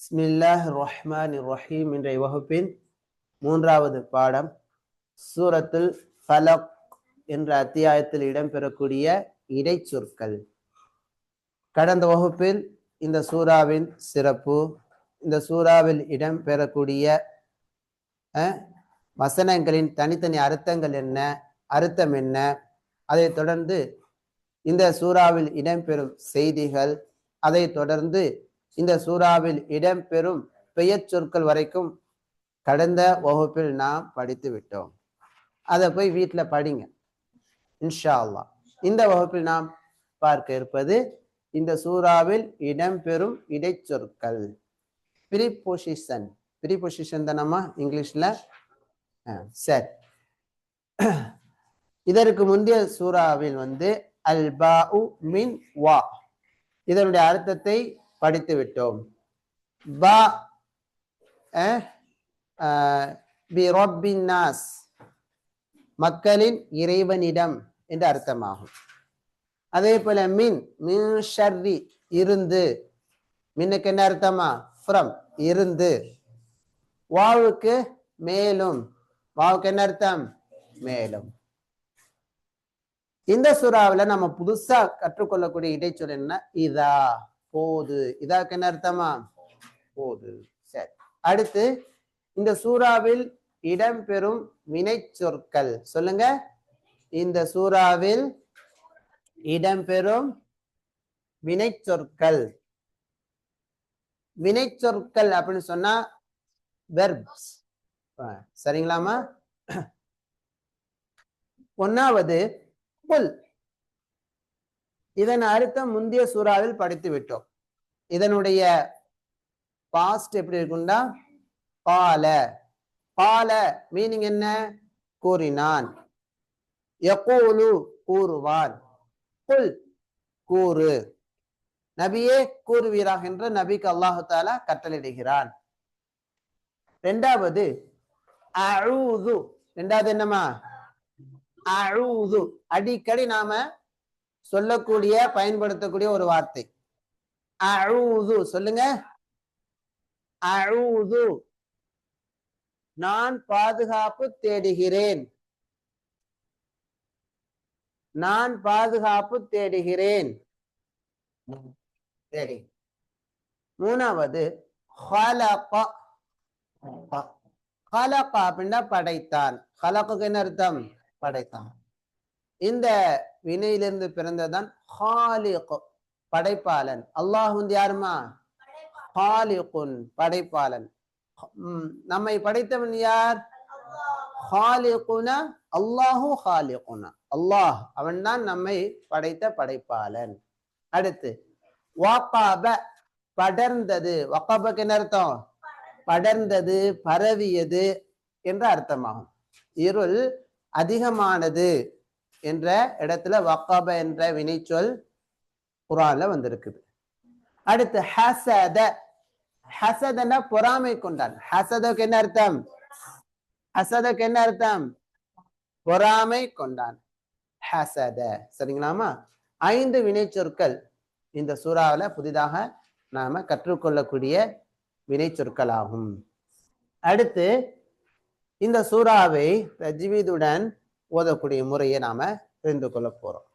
பிஸ்மில்லாஹ் ரஹ்மான் ரஹீம் என்ற வகுப்பின் மூன்றாவது பாடம் சூரத்துல் ஃபலக் என்ற அத்தியாயத்தில் இடம்பெறக்கூடிய இடைச்சொற்கள். கடந்த வகுப்பில் இந்த சூறாவின் சிறப்பு இந்த சூறாவில் இடம்பெறக்கூடிய வசனங்களின் தனித்தனி அர்த்தங்கள் என்ன அர்த்தம் என்ன அதைத் தொடர்ந்து இந்த சூறாவில் இடம்பெறும் செய்திகள் அதைத் தொடர்ந்து இந்த சூறாவில் இடம்பெறும் பெயர் சொற்கள் வரைக்கும் கடந்த வகுப்பில் நாம் படித்து விட்டோம். அதை போய் வீட்டில் படிங்க. இன்ஷா அல்லாஹ் இந்த வகுப்பில் நாம் பார்க்க இருப்பது இந்த சூறாவில் இடம்பெறும் இடைச்சொற்கள். ப்ரீபொசிஷன் ப்ரீபொசிஷன் தானம்மா இங்கிலீஷ்ல சரி இதற்கு முந்தைய சூறாவில் வந்து அல்பா உ மின் வா இதனுடைய அர்த்தத்தை படித்து விட்டோம். பா ஆஹ், பி ரப்பின் நாஸ் மக்களின் இறைவனிடம் என்று அர்த்தமாகும். அதே போல மின் மின் ஷர்ரி இருந்து. மின்னுக்கு என்ன அர்த்தமா? ஃப்ரம் இருந்து. வாவுக்கு மேலும். வாவுக்கு என்ன அர்த்தம்? மேலும். இந்த சுறாவில் நம்ம புதுசா கற்றுக்கொள்ளக்கூடிய இடைச்சொல் என்ன? இதா. போது. இதாக்கு என்ன அர்த்தமா? போது. சரி. அடுத்து இந்த சூறாவில் இடம்பெறும் வினை சொற்கள். சொல்லுங்க. இந்த சூறாவில் இடம்பெறும் வினை சொற்கள். வினை சொற்கள் அப்படின்னு சொன்னா வெர்ப்ஸ் சரிங்களாமா ஒன்னாவது புல். இதன் அர்த்தம் முந்தைய சூறாவில் படித்து விட்டோம். இதனுடைய பாஸ்ட் எப்படி இருக்கும்னா பால. பால மீனிங் என்ன? கூறினான். யகூலு கூறுவான் புல் கூறு. நபியே கூறுவீராக என்று நபிக்கு அல்லாஹு தாலா கட்டளையிடுகிறான். ரெண்டாவது அழுது. ரெண்டாவது என்னமா அழுது. அடிக்கடி நாம சொல்லக்கூடிய பயன்படுத்தக்கூடிய ஒரு வார்த்தை. அழுது. சொல்லுங்க. அழுது. நான் பாதுகாப்பு தேடுகிறேன். நான் பாதுகாப்பு தேடுகிறேன். சரி மூணாவது ஹலக. ஹலக அப்படின்னா படைத்தான். ஹலகுக்கு என்ன அர்த்தம்? படைத்தான். இந்த வினையிலிருந்து பிறந்ததான் ஹாலிக் படைப்பாளன். அல்லாஹ் வந்து யாருமா? ஹாலிகுன் படைப்பாளன். நம்மை படைத்தவன் யார்? ஹாலிகுனா அல்லாஹு ஹாலிகுனா. அல்லாஹ் அவன்தான் நம்மை படைத்த படைப்பாளன். அடுத்து வாக்காப படர்ந்தது. வக்காபக்கு என்ன அர்த்தம்? படர்ந்தது பரவியது என்ற அர்த்தமாகும். இருள் அதிகமானது. என்ற இடத்துல வக்காப என்ற வினைச்சொல் குரான்ல வந்திருக்குது. அடுத்து ஹசத. ஹசதன பொறாமை கொண்டான். ஹசதுக்கு என்ன அர்த்தம்? ஹசதுக்கு என்ன அர்த்தம்? பொறாமை கொண்டான். ஹசத. சரிங்களாமா? ஐந்து வினைச்சொற்கள் இந்த சூறாவில் புதிதாக நாம கற்றுக்கொள்ளக்கூடிய வினைச்சொற்களாகும். அடுத்து இந்த சூறாவை தஜ்வீதுடன் ஓதக்கூடிய முறையை நாம் தெரிந்து கொள்ள போறோம்.